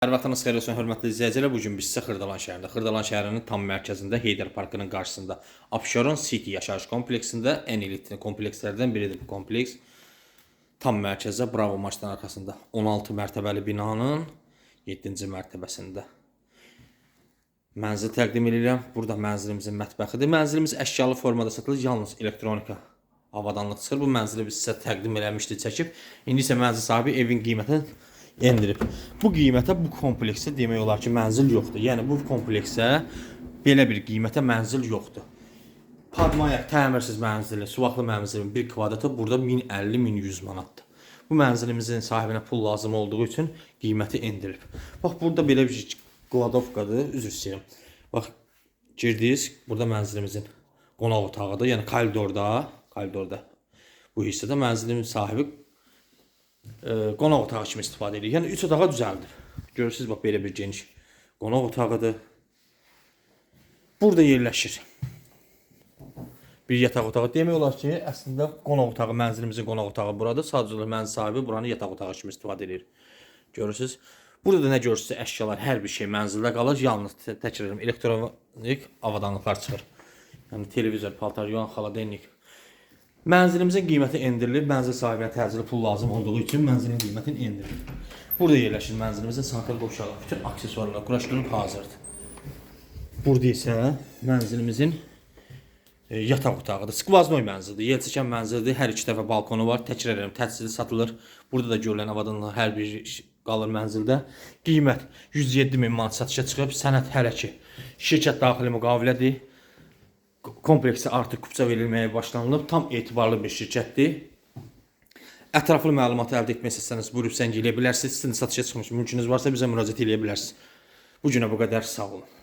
Hər vaxtınız xeyir olsun, hörmətli izləyicilər. Bu gün biz sizə Xırdalan şəhərində, Xırdalan şəhərinin tam mərkəzində, Heydər Parkının qarşısında, Abşeron City yaşayış kompleksində ən elitli komplekslərdən biridir bu kompleks. Tam mərkəzdə Bravo maçdan arxasında 16 mərtəbəli binanın 7-ci mərtəbəsində. Mənzil təqdim edirəm. Burada mənzilimizin mətbəxidir. Mənzilimiz əşyalı formada satılır, yalnız elektronika avadanlıq çıxır. Bu mənzili biz sizə təqdim eləmişdik, çəkib. İndi isə mənzil sahibi evin qiymətini endirib. Bu qiymətə bu kompleksdə demək olar ki, mənzil yoxdur. Yəni bu kompleksə belə bir qiymətə mənzil yoxdur. Padmayak təmirsiz mənzili, suvaqlı mənzilin 1 kvadratı burada 1050-1100 manatdır. Bu mənzilimizin sahibinə pul lazım olduğu üçün qiyməti endirilib. Bax burada belə bir kladovkadır, üzr istəyirəm. Bax girdiniz, burada mənzilimizin qonaq otağıdır, yəni koridorda, koridorda bu hissədə mənzilin sahibi e, qonaq otağı kimi istifadə edir. Yəni 3 otağa düzəldir. Görürsüz bax belə bir geniş qonaq otağıdır. Burada yerləşir. Bir yataq otağı demək olar ki, əslində qonaq otağı mənzilimizin qonaq otağı buradır. Sadəcə olaraq mənzil sahibi buranı yataq otağı kimi istifadə edir. Görürsüz? Burada da nə görürsüz, əşyalar, hər bir şey mənzildə qalır. Yalnız tə- təkrar edirəm, elektronik avadanlıqlar çıxır. Yəni televizor, paltar, yuan, xaladelnik. Mənzilimizin qiyməti endirilir. Mənzil sahibinə təcili pul lazım olduğu üçün mənzilin qiymətini endirilir. Burada yerləşir mənzilimizin sanitar qovşağı. Bütün aksesuarlar quraşdırılıb hazırdır. Burada isə mənzilimizin e, yataq otağıdır. Skvaznoy mənzildir. Yel çəkən mənzildir. Hər iki tərəfə balkonu var. Təkrar edirəm, təhsili satılır. Burada da görülən avadanlıq hər bir qalır mənzildə. Qiymət 107 min manat satışa çıxıb. Sənəd hələ ki şirkət daxili müqavilədir. Kompleksə artıq kupça verilməyə başlanılıb. Tam etibarlı bir şirkətdir. Ətraflı məlumat əldə etmək istəsəniz buyurub zəng eləyə bilərsiniz. Sizin satışa çıxmış mümkününüz varsa bizə müraciət eləyə bilərsiniz. Bu günə bu qədər sağ olun.